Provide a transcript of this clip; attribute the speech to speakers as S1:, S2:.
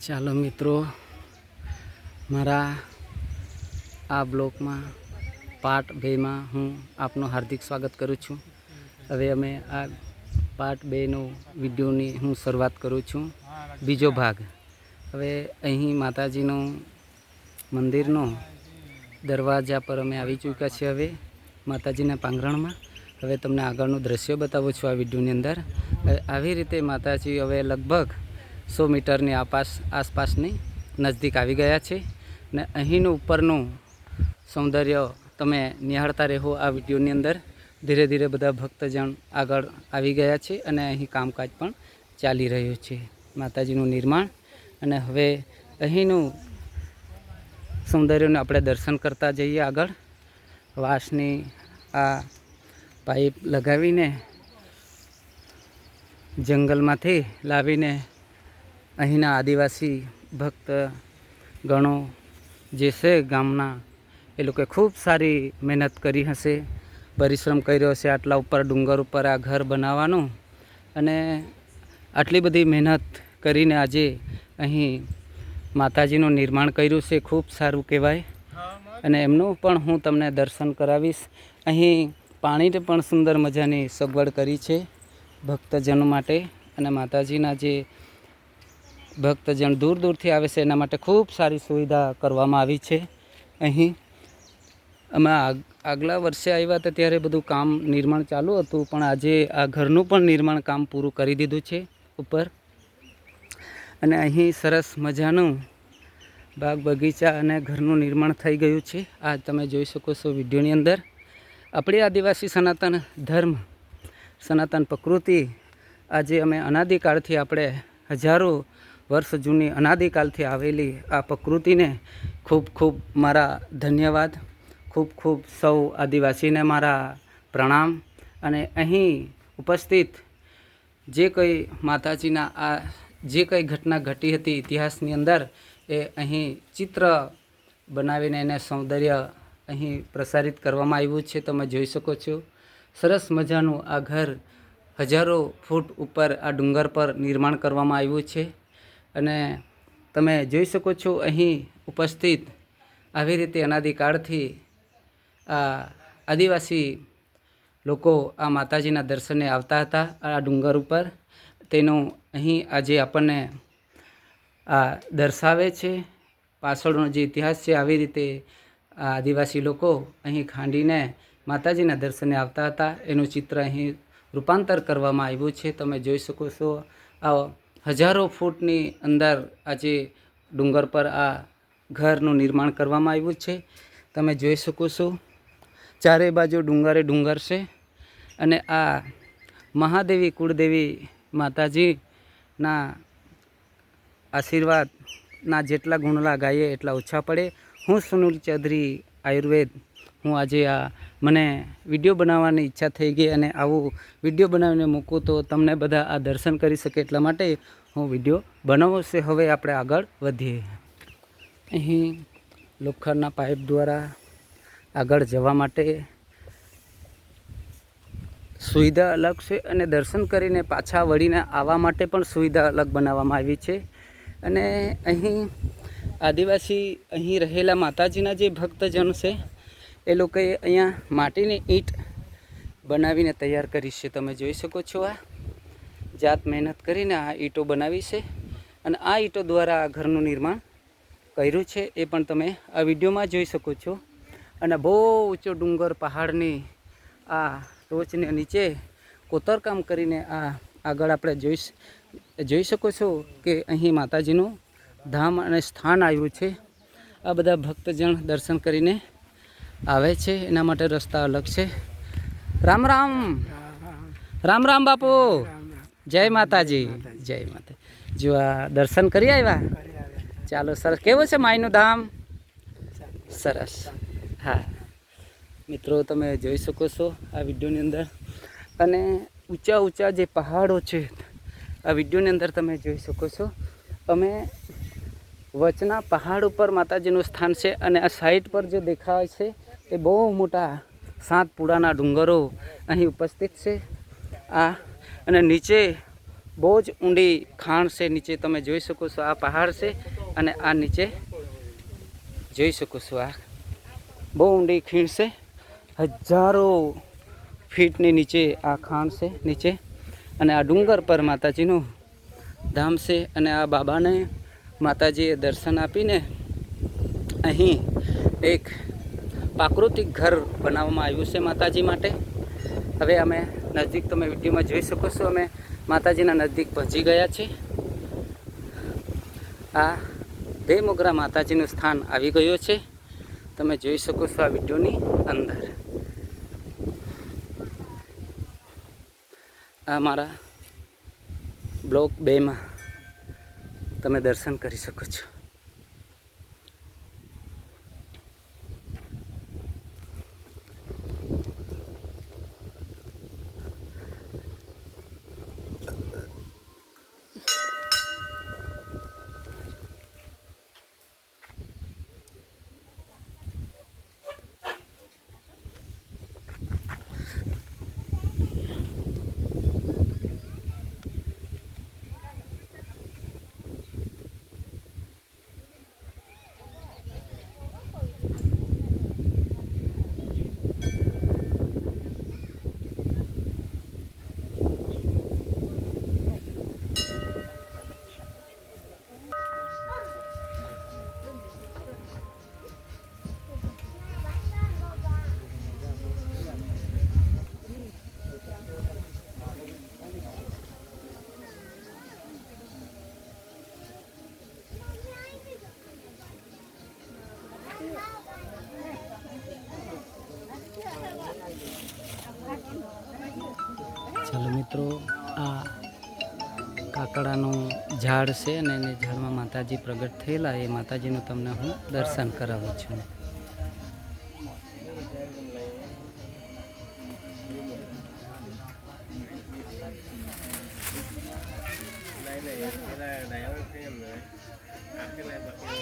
S1: ચાલો મિત્રો, મારા આ બ્લોકમાં પાર્ટ બેમાં હું આપનું હાર્દિક સ્વાગત કરું છું. હવે અમે આ પાર્ટ બેનો વિડીયોની હું શરૂઆત કરું છું. બીજો ભાગ. હવે અહીં માતાજીનો મંદિરનો દરવાજા પર અમે આવી ચૂક્યા છીએ હવે, માતાજીના પાંગરણમાં. હવે તમને આગળનું દ્રશ્ય બતાવું છું આ વિડીયોની અંદર. આવી રીતે માતાજી હવે લગભગ સો મીટરની આપાસ આસપાસની નજદીક આવી ગયા છે. ને અહીંનું ઉપરનું સૌંદર્ય તમે નિહાળતા રહો આ વિડીયોની અંદર. ધીરે ધીરે બધા ભક્તજન આગળ આવી ગયા છે અને અહીં કામકાજ પણ ચાલી રહ્યું છે. માતાજીનું નિર્માણ. અને હવે અહીંનું સૌંદર્યનું આપણે દર્શન કરતા જઈએ આગળ. વાંસની આ પાઇપ લગાવીને જંગલમાંથી લાવીને અહીંના આદિવાસી ભક્ત ગણો જે છે ગામના, એ લોકોએ ખૂબ સારી મહેનત કરી હશે, પરિશ્રમ કર્યો હશે આટલા ઉપર, ડુંગર ઉપર આ ઘર બનાવવાનું. અને આટલી બધી મહેનત કરીને આજે અહીં માતાજીનું નિર્માણ કર્યું છે, ખૂબ સારું કહેવાય. અને એમનું પણ હું તમને દર્શન કરાવીશ. અહીં પાણીની પણ સુંદર મજાની સગવડ કરી છે ભક્તજનો માટે. અને માતાજીના જે ભક્તજન દૂર દૂરથી આવે છે, એના માટે ખૂબ સારી સુવિધા કરવામાં આવી છે. અહીં અમે આગ- આગલા વર્ષે આવ્યા હતા ત્યારે બધું કામ નિર્માણ ચાલુ હતું, પણ આજે આ ઘરનું પણ નિર્માણ કામ પૂરું કરી દીધું છે ઉપર. અને અહીં સરસ મજાનું બાગ બગીચા અને ઘરનું નિર્માણ થઈ ગયું છે. આ તમે જોઈ શકો છો વિડીયોની અંદર. આપણી આદિવાસી સનાતન ધર્મ, સનાતન પ્રકૃતિ આજે અમે અનાદિકાળથી આપણે હજારો વર્ષ જૂની અનાદિકાળથી આવેલી આ પ્રકૃતિને ખૂબ ખૂબ મારા ધન્યવાદ. ખૂબ ખૂબ સૌ આદિવાસીને મારા પ્રણામ. અને અહીં ઉપસ્થિત જે કંઈ માતાજીના આ જે કંઈ ઘટના ઘટી હતી ઇતિહાસની અંદર એ અહીં ચિત્ર બનાવીને એને સૌંદર્ય અહીં પ્રસારિત કરવામાં આવ્યું છે. તમે જોઈ શકો છો. સરસ મજાનું આ ઘર હજારો ફૂટ ઉપર આ ડુંગર પર નિર્માણ કરવામાં આવ્યું છે. અને તમે જોઈ શકો છો અહીં ઉપસ્થિત આવી રીતે અનાદિકાળથી આ આદિવાસી લોકો આ માતાજીના દર્શને આવતા હતા આ ડુંગર ઉપર. તેનું અહીં આજે આપણને આ દર્શાવે છે. પાછળનો જે ઇતિહાસ છે, આવી રીતે આ આદિવાસી લોકો અહીં ખાંડીને માતાજીના દર્શને આવતા હતા. એનું ચિત્ર અહીં રૂપાંતર કરવામાં આવ્યું છે. તમે જોઈ શકો છો. આ હજારો ફૂટની અંદર આજે ડુંગર પર આ ઘરનું નિર્માણ કરવામાં આવ્યું છે. તમે જોઈ શકો છો ચારે બાજુ ડુંગરે ડુંગર છે અને આ મહાદેવી કુળદેવી માતાજીના આશીર્વાદના જેટલા ગુણલા ગાઈએ એટલા ઓછા પડે. હું સુનિલ ચૌધરી, આયુર્વેદ. હું આજે આ મને વીડિયો બનાવવાની ઈચ્છા થઈ ગઈ અને આવું વીડિયો બનાવીને મૂકું તો તમને બધા આ દર્શન કરી શકે એટલા માટે હું વીડિયો બનાવું છે હવે આપણે આગળ વધીએ. અહીં લોખંડના પાઇપ દ્વારા આગળ જવા માટે સુવિધા અલગ છે અને દર્શન કરીને પાછા વળીને આવવા માટે પણ સુવિધા અલગ બનાવવામાં આવી છે. અને અહીં આદિવાસી અહીં રહેલા માતાજીના જે ભક્તજન છે એ લોકોએ અહીંયા માટીની ઈંટ બનાવીને તૈયાર કરી છે. તમે જોઈ શકો છો આ જાત મહેનત કરીને આ ઈંટો બનાવી છે અને આ ઈંટો દ્વારા આ ઘરનું નિર્માણ કર્યું છે એ પણ તમે આ વિડીયોમાં જોઈ શકો છો. અને બહુ ઊંચો ડુંગર પહાડની આ ટોચને નીચે કોતરકામ કરીને આ આગળ આપણે જોઈ જોઈ શકો છો કે અહીં માતાજીનું ધામ અને સ્થાન આવ્યું છે. આ બધા ભક્તજન દર્શન કરીને આવે છે, એના માટે રસ્તા અલગ છે. રામ રામ. રામ રામ બાપુ. જય માતાજી. જય માતા, જો આ દર્શન કરી આવ્યા? ચાલો સરસ કેવું છે માયનું ધામ? સરસ. હા. મિત્રો, તમે જોઈ શકો છો આ વિડીયોની અંદર. અને ઊંચા ઊંચા જે પહાડો છે, આ વિડીયોની અંદર તમે જોઈ શકો છો. અમે વચના પહાડ ઉપર માતાજીનું સ્થાન છે અને આ સાઈડ પર જે દેખાય છે એ બહુ મોટા સાત પુડાના ડુંગરો અહીં ઉપસ્થિત છે. આ અને નીચે બહુ જ ઊંડી ખાણ છે. નીચે તમે જોઈ શકો છો આ પહાડ છે અને આ નીચે જોઈ શકો છો આ બહુ ઊંડી ખીણ છે. હજારો ફીટની નીચે આ ખાણ છે નીચે અને આ ડુંગર પર માતાજીનું ધામ છે અને આ બાબાને માતાજીએ દર્શન આપીને અહીં એક પ્રાકૃતિક ઘર બનાવવામાં આવ્યું છે માતાજી માટે. હવે અમે નજીક, તમે વિડીયોમાં જોઈ શકો છો, અમે માતાજીના નજીક પહોંચી ગયા છે આ દેવમોગરા માતાજીનું સ્થાન આવી ગયું છે. તમે જોઈ શકો છો આ વિડીયોની અંદર. આ મારા બ્લોક બેમાં તમે દર્શન કરી શકો છો. આ કાકડાનું ઝાડ છે અને એને ઝાડમાં માતાજી પ્રગટ થયેલા, એ માતાજીનું તમને હું દર્શન કરાવું છું.
S2: này